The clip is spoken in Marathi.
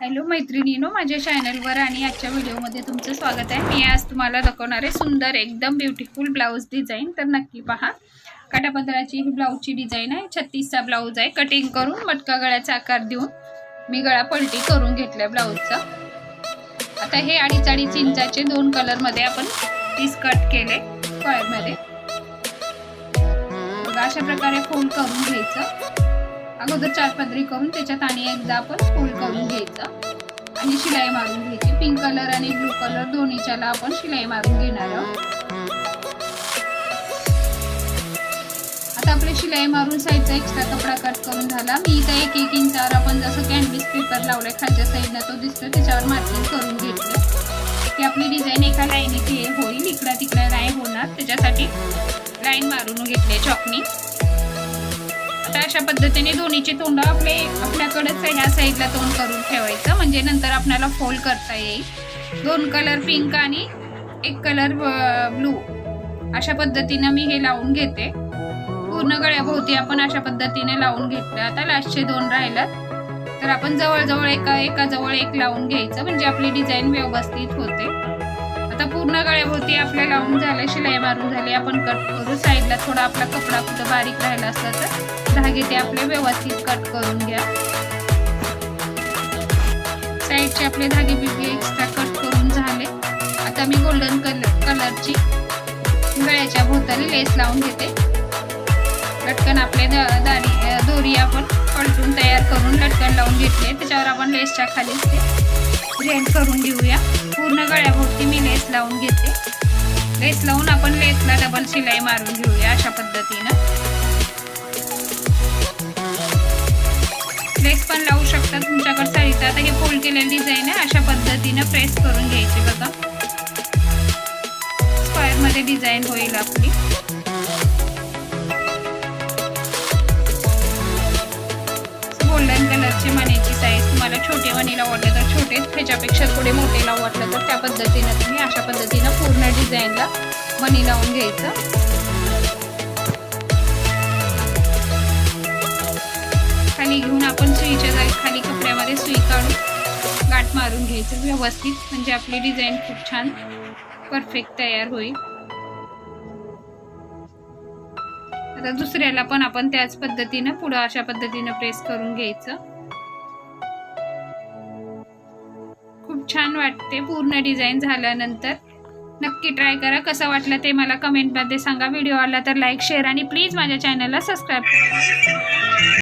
हॅलो मैत्रिणीनो माझ्या चॅनलवर आणि आजच्या व्हिडिओमध्ये तुमचं स्वागत आहे. मी आज तुम्हाला दाखवणार आहे सुंदर एकदम ब्युटिफुल ब्लाऊज डिझाईन तर नक्की पहा. काटापदराची ही ब्लाऊजची डिझाईन आहे. छत्तीसचा ब्लाऊज आहे. कटिंग करून मटका गळ्याचा आकार देऊन मी गळा पलटी करून घेतल्या ब्लाऊजचा आता हे अडीच अडीच इंचाचे दोन कलरमध्ये आपण पीस कट केले कॉयरमध्ये अशा प्रकारे फोल्ड करून घ्यायचं. अगोदर चार पदरी करून त्याच्यात आणि एकदा आपण फोल्ड करून घ्यायचं. आणि शिलाई मारून घ्यायची. पिंक कलर आणि ब्लू कलर दोन्हीच्याला आपण शिलाई मारून घेणार आहोत. आता आपले शिलाई मारून साईडचा एक्स्ट्रा कपडा कट करून झाला. मी इथं एक एक इंचावर आपण जसं कॅनव्हिस पेपर लावलाय खालच्या साईडला तो दिसतो त्याच्यावर मार्किंग करून घेतलं की आपली डिझाईन एका लाईनीत हे होईल इकडं तिकडं नाही होणार. त्याच्यासाठी लाईन मारून घेतले चॉकनी तर अशा पद्धतीने दोन्हीचे तोंड आपले आपल्याकडेच ह्या साईडला तोंड करून ठेवायचं. म्हणजे नंतर आपल्याला फोल्ड करता येईल. दोन कलर पिंक आणि एक कलर ब्लू अशा पद्धतीनं मी हे लावून घेते. पूर्ण गळ्याभोवती आपण अशा पद्धतीने लावून घेतलं. आता लास्टचे दोन राहिलं तर आपण जवळजवळ एका एका जवळ एक लावून घ्यायचं. म्हणजे आपली डिझाईन व्यवस्थित होते. आता पूर्ण गळ्याभोवती आपल्या लावून झालं शिलाई मारून झाली. आपण कट करू साईडला थोडा आपला कपडा कुठं बारीक राहिला असला तर धागे ते आपले व्यवस्थित कट करून घ्या. साईडचे आपले धागे बिगे एक्स्ट्रा कट करून झाले. आता मी गोल्डन कलर कलरची गळ्याच्या भोवताली लेस लावून घेते. लटकन आपले द- दारी दोरी आपण पलटून तयार करून लटकन लावून घेतले त्याच्यावर आपण लेसच्या खाली ब्लेंड रेंट करून घेऊया पूर्ण गळ्याभोवती मी लेस लावून घेते. लेस लावून आपण लेसला डबल शिलाई मारून घेऊया अशा पद्धतीनं. लेस पण लावू शकता तुमच्याकडे साडीचं आता हे फोल्ड केलेलं डिझाईन आहे अशा पद्धतीनं प्रेस करून घ्यायचे बघा. स्क्वेअरमध्ये डिझाईन होईल आपली. गोल्डन कलरची मणीची साईज तुम्हाला छोटे मणीला वाटलं तर छोटे त्याच्यापेक्षा थोडे मोठेला वाटलं तर त्या पद्धतीनं तुम्ही अशा पद्धतीनं पूर्ण डिझाईनला मणी लावून घ्यायचं. खाली घेऊन आपण सुईच्या जागी खाली कपड्यामध्ये सुई काढून गाठ मारून घ्यायचं. व्यवस्थित म्हणजे आपली डिझाईन खूप छान परफेक्ट तयार होईल. आता दुसऱ्याला पण आपण त्याच पद्धतीनं पुढं अशा पद्धतीनं प्रेस करून घ्यायचं. खूप छान वाटते पूर्ण डिझाईन झाल्यानंतर. नक्की ट्राय करा. कसं वाटलं ते मला कमेंटमध्ये सांगा. व्हिडिओ आला तर लाईक शेअर आणि प्लीज माझ्या चॅनलला सबस्क्राईब करा.